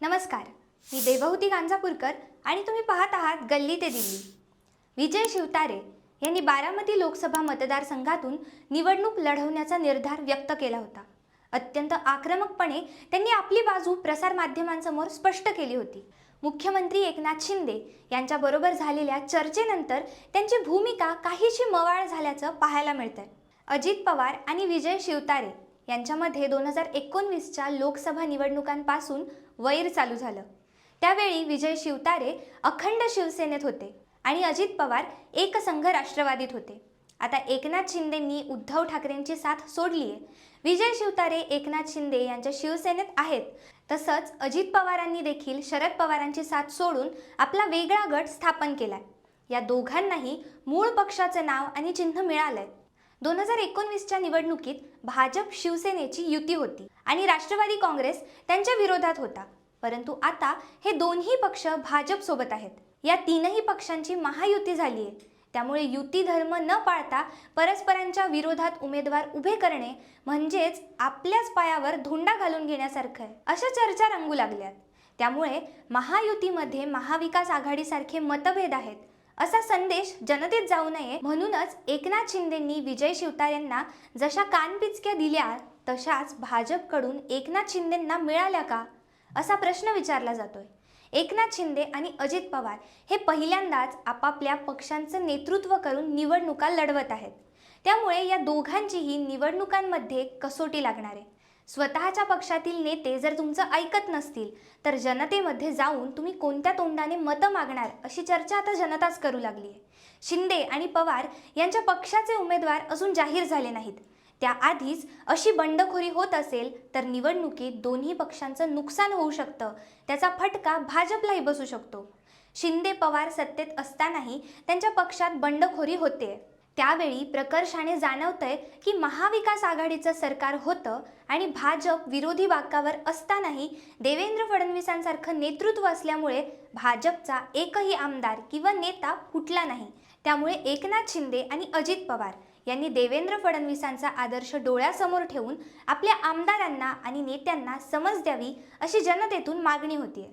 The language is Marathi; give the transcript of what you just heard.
नमस्कार. मी देवहूती गांजापूरकर आणि तुम्ही पाहत आहात गल्ली ते दिल्ली. विजय शिवतारे यांनी बारामती लोकसभा मतदारसंघातून निवडणूक लढवण्याचा निर्धार व्यक्त केला होता. अत्यंत आक्रमकपणे त्यांनी आपली बाजू प्रसारमाध्यमांसमोर स्पष्ट केली होती. मुख्यमंत्री एकनाथ शिंदे यांच्याबरोबर झालेल्या चर्चेनंतर त्यांची भूमिका काहीशी मवाळ झाल्याचं पाहायला मिळतंय. अजित पवार आणि विजय शिवतारे यांच्यामध्ये दोन हजार एकोणवीसच्या लोकसभा निवडणुकांपासून वैर चालू झालं. त्यावेळी विजय शिवतारे अखंड शिवसेनेत होते आणि अजित पवार एकसंघ राष्ट्रवादीत होते. आता एकनाथ शिंदेंनी उद्धव ठाकरेंची साथ सोडली आहे विजय शिवतारे एकनाथ शिंदे यांच्या शिवसेनेत आहेत. तसंच अजित पवारांनी देखील शरद पवारांची साथ सोडून आपला वेगळा गट स्थापन केलाय. या दोघांनाही मूळ पक्षाचं नाव आणि चिन्ह मिळालंय. दोन हजार एकोणवीसच्या निवडणुकीत भाजप शिवसेनेची युती होती आणि राष्ट्रवादी काँग्रेस त्यांच्या विरोधात होता. परंतु आता हे दोन्ही पक्ष भाजप सोबत आहेत. या तीनही पक्षांची महायुती झाली आहे त्यामुळे युती धर्म न पाळता परस्परांच्या विरोधात उमेदवार उभे करणे म्हणजेच आपल्याच पायावर धोंडा घालून घेण्यासारखं आहे अशा चर्चा रंगू लागल्यात. त्यामुळे महायुतीमध्ये महाविकास आघाडीसारखे मतभेद आहेत. असा संदेश जनतेत जाऊ नये. म्हणूनच एकनाथ शिंदेंनी विजय शिवतारेंना जशा कानपिचक्या दिल्या तशाच भाजपकडून एकनाथ शिंदेंना मिळाल्या का? असा प्रश्न विचारला जातोय. एकनाथ शिंदे आणि अजित पवार हे पहिल्यांदाच आपापल्या पक्षांचं नेतृत्व करून निवडणुका लढवत आहेत. त्यामुळे या दोघांचीही निवडणुकांमध्ये कसोटी लागणार आहे. स्वतःच्या पक्षातील नेते जर तुमचं ऐकत नसतील तर जनतेमध्ये जाऊन तुम्ही कोणत्या तोंडाने मतं मागणार अशी चर्चा आता जनताच करू लागली आहे. शिंदे आणि पवार यांच्या पक्षाचे उमेदवार अजून जाहीर झाले नाहीत. त्याआधीच अशी बंडखोरी होत असेल तर निवडणुकीत दोन्ही पक्षांचं नुकसान होऊ शकतं त्याचा फटका भाजपलाही बसू शकतो. शिंदे पवार सत्तेत असतानाही त्यांच्या पक्षात बंडखोरी होते त्यावेळी प्रकर्षाने जाणवतंय की महाविकास आघाडीचं सरकार होतं आणि भाजप विरोधी बाकावर असतानाही देवेंद्र फडणवीसांसारखं नेतृत्व असल्यामुळे भाजपचा एकही आमदार किंवा नेता फुटला नाही. त्यामुळे एकनाथ शिंदे आणि अजित पवार यांनी देवेंद्र फडणवीसांचा आदर्श डोळ्यासमोर ठेवून आपल्या आमदारांना आणि नेत्यांना समज द्यावी अशी जनतेतून मागणी होतीये.